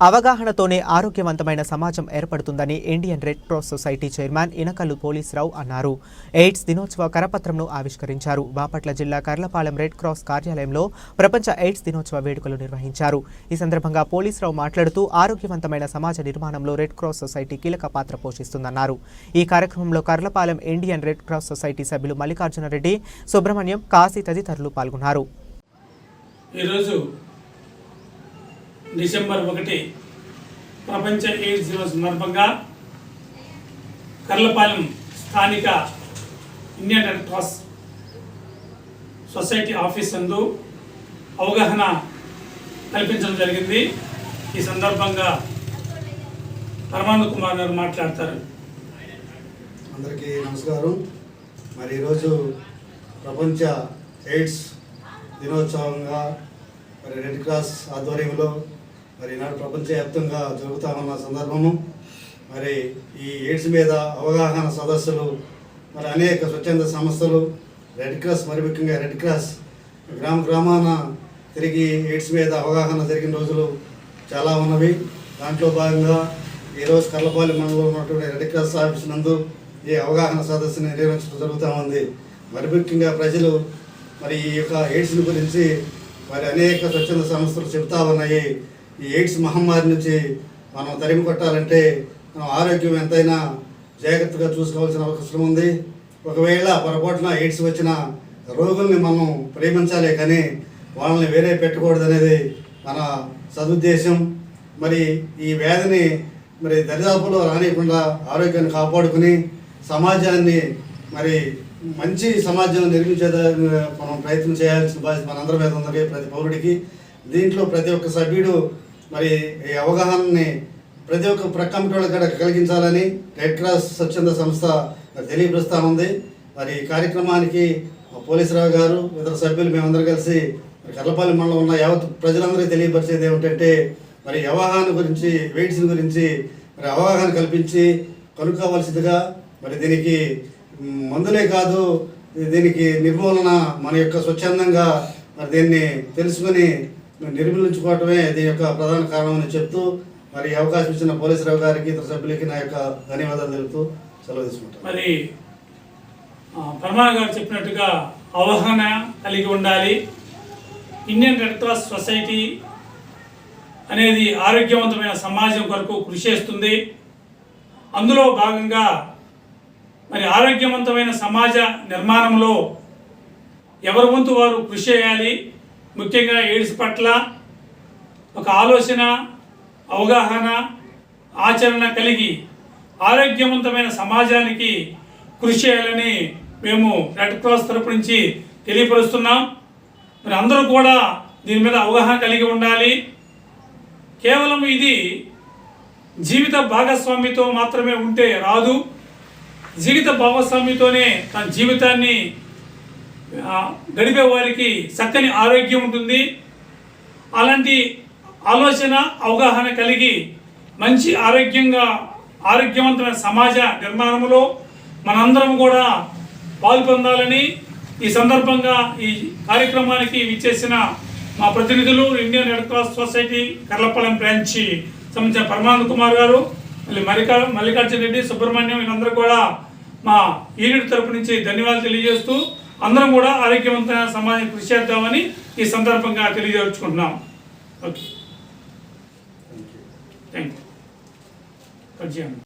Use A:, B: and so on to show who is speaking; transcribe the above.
A: అవగాహనతోనే ఆరోగ్యవంతమైన సమాజం ఏర్పడుతుందని Indian Red Cross Society chairman Inakallu Polisurao అన్నారు. ఎయిడ్స్ దినోత్సవ కరపత్రంను ఆవిష్కరించారు. బాపట్ల జిల్లా కర్లపాలెం రెడ్ క్రాస్ కార్యాలయంలో ప్రపంచ ఎయిడ్స్ దినోత్సవ వేడుకలు నిర్వహించారు. ఈ సందర్భంగా పోలీసురావు మాట్లాడుతూ ఆరోగ్యవంతమైన సమాజ నిర్మాణంలో రెడ్ క్రాస్ సొసైటీ కీలక పాత్ర పోషిస్తుందన్నారు. ఈ కార్యక్రమంలో Karlapalem Indian Red Cross Society సభ్యులు మల్లికార్జున రెడ్డి సుబ్రహ్మణ్యం కాశీ తదితరులు పాల్గొన్నారు.
B: ఈరోజు డిసెంబర్ ఒకటి ప్రపంచ ఎయిడ్స్ దినోత్సవం సందర్భంగా కర్లపాలెం స్థానిక Indian Red Cross Society office నందు అవగాహన కల్పించడం జరిగింది. ఈ సందర్భంగా పరమానంద కుమార్ గారు మాట్లాడతారు.
C: అందరికీ నమస్కారం. మరి ఈరోజు ప్రపంచ ఎయిడ్స్ దినోత్సవంగా మరి రెడ్ క్రాస్ ఆధ్వర్యంలో మరి ఈనాడు ప్రపంచవ్యాప్తంగా జరుగుతా ఉన్న సందర్భము. మరి ఈ ఎయిడ్స్ మీద అవగాహన సదస్సులు మరి అనేక స్వచ్ఛంద సంస్థలు రెడ్ క్రాస్ మరి ముఖ్యంగా రెడ్ క్రాస్ గ్రామ గ్రామాన తిరిగి ఎయిడ్స్ మీద అవగాహన జరిగిన రోజులు చాలా ఉన్నవి. దాంట్లో భాగంగా ఈరోజు కర్లపాలి మండలంలో ఉన్నటువంటి రెడ్ క్రాస్ ఆఫీస్ నందు ఈ అవగాహన సదస్సుని నిర్వహించడం జరుగుతూ ఉంది. మరి ముఖ్యంగా ప్రజలు మరి ఈ యొక్క ఎయిడ్స్ని గురించి మరి అనేక స్వచ్ఛంద సంస్థలు చెబుతా ఉన్నాయి. ఈ ఎయిడ్స్ మహమ్మారి నుంచి మనం తరిమి కొట్టాలంటే మనం ఆరోగ్యం ఎంతైనా జాగ్రత్తగా చూసుకోవాల్సిన అవసరం ఉంది. ఒకవేళ పొరపాటున ఎయిడ్స్ వచ్చిన రోగుల్ని మనం ప్రేమించాలి కానీ వాళ్ళని వేరే పెట్టకూడదు అనేది మన సదుద్దేశం. మరి ఈ వ్యాధిని మరి దరిదాపులో రానియకుండా ఆరోగ్యాన్ని కాపాడుకుని సమాజాన్ని మరి మంచి సమాజం నిర్మించే మనం ప్రయత్నం చేయాల్సిన బాధ్యత మనందరి మీద ఉంది. ప్రతి పౌరుడికి దీంట్లో ప్రతి ఒక్క సభ్యుడు మరి ఈ అవగాహనని ప్రతి ఒక్క ప్రక్కమిటి కూడా కలిగించాలని రెడ్ క్రాస్ స్వచ్ఛంద సంస్థ మరి తెలియపరుస్తా ఉంది. మరి ఈ కార్యక్రమానికి మా పోలీసురావు గారు ఇతర సభ్యులు మేమందరం కలిసి మరి కర్లపల్లి మండలం ఉన్న యావత్ ప్రజలందరికీ తెలియపరిచేది ఏమిటంటే మరి అవగాహన గురించి వెయిట్స్ గురించి మరి అవగాహన కల్పించి కనుక్కోవాల్సిందిగా మరి దీనికి మందులే కాదు దీనికి నిర్మూలన మన యొక్క స్వచ్ఛందంగా మరి దీన్ని తెలుసుకొని నిర్మూలించుకోవటమే దీని యొక్క ప్రధాన కారణమని చెప్తూ మరి అవకాశం ఇచ్చిన పోలీసురావు గారికి ఇతర సభ్యులకి నా యొక్క ధన్యవాదాలు తెలుపుతూ సెలవు తీసుకుంటాను.
B: మరి ప్రమాణ గారు చెప్పినట్టుగా అవగాహన కలిగి ఉండాలి. ఇండియన్ రెడ్ క్రాస్ సొసైటీ అనేది ఆరోగ్యవంతమైన సమాజం కొరకు కృషి చేస్తుంది. అందులో భాగంగా మరి ఆరోగ్యవంతమైన సమాజ నిర్మాణంలో ఎవరి వంతు వారు కృషి చేయాలి ముఖ్యంగా ఎయిడ్స్ పట్ల ఒక ఆలోచన అవగాహన ఆచరణ కలిగి ఆరోగ్యవంతమైన సమాజానికి కృషి చేయాలని మేము రెడ్ క్రాస్ తరపు నుంచి తెలియపరుస్తున్నాం. మరి అందరూ కూడా దీని మీద అవగాహన కలిగి ఉండాలి. కేవలం ఇది జీవిత భాగస్వామితో మాత్రమే ఉంటే రాదు. జీవిత భాగస్వామితోనే తన జీవితాన్ని గడిపే వారికి చక్కని ఆరోగ్యం ఉంటుంది. అలాంటి ఆలోచన అవగాహన కలిగి మంచి ఆరోగ్యంగా ఆరోగ్యవంతమైన సమాజ నిర్మాణంలో మనందరం కూడా పాల్పొందాలని ఈ సందర్భంగా ఈ కార్యక్రమానికి విచ్చేసిన మా ప్రతినిధులు Indian Red Cross Society Karlapalem branch సంబంధించిన పరమానంద కుమార్ గారు మళ్ళీ మల్లికా మల్లికార్జున రెడ్డి సుబ్రహ్మణ్యం వీళ్ళందరూ కూడా మా యూనిట్ తరపు నుంచి ధన్యవాదాలు తెలియజేస్తూ అందరం కూడా ఆరోగ్యవంతమైన సమాజం కృషి చేద్దామని ఈ సందర్భంగా తెలియజేసుకుంటున్నాం. ఓకే. Thank you